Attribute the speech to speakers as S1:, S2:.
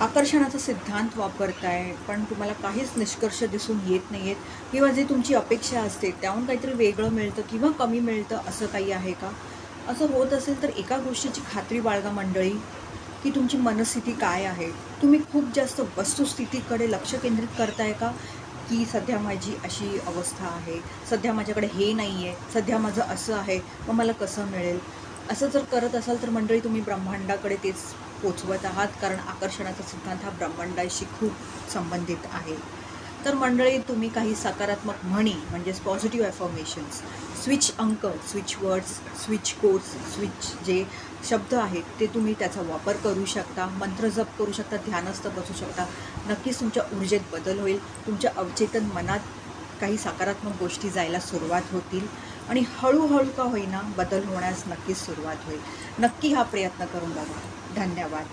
S1: आकर्षणाचा सिद्धांत वापरताय पण तुम्हाला काहीच निष्कर्ष दिसून येत नाही आहेत किंवा जे तुमची अपेक्षा असते त्याहून काहीतरी वेगळं मिळतं किंवा कमी मिळतं असं काही आहे का? असं होत असेल तर एका गोष्टीची खात्री बाळगा मंडळी की तुमची मनस्थिती काय आहे? तुम्ही खूप जास्त वस्तुस्थितीकडे लक्ष केंद्रित करताय का? की सध्या माझी अशी अवस्था आहे सध्या माझ्याकडे हे नाही आहे सध्या माझं असं आहे मग मला कसं मिळेल? असं जर करत असाल तर मंडळी तुम्ही ब्रह्मांडाकडे तेच पोचवत आहात कारण आकर्षणाचा सिद्धांत हा ब्रह्मांडाशी खूप संबंधित आहे. तर मंडळी तुम्ही काही सकारात्मक म्हणी म्हणजेच पॉझिटिव्ह ॲफॉर्मेशन्स स्विच अंक switch words switch course switch जे शब्द आहेत ते तुम्ही त्याचा वापर करू शकता मंत्र जप करू शकता ध्यानस्थ बसू शकता. नक्कीच तुमच्या ऊर्जेत बदल होईल तुमच्या अवचेतन मनात काही सकारात्मक गोष्टी जायला सुरुवात होतील आणि हळूहळू का होईना बदल होण्यास नक्कीच सुरुवात होईल. नक्की हा प्रयत्न करून बघा. धन्यवाद.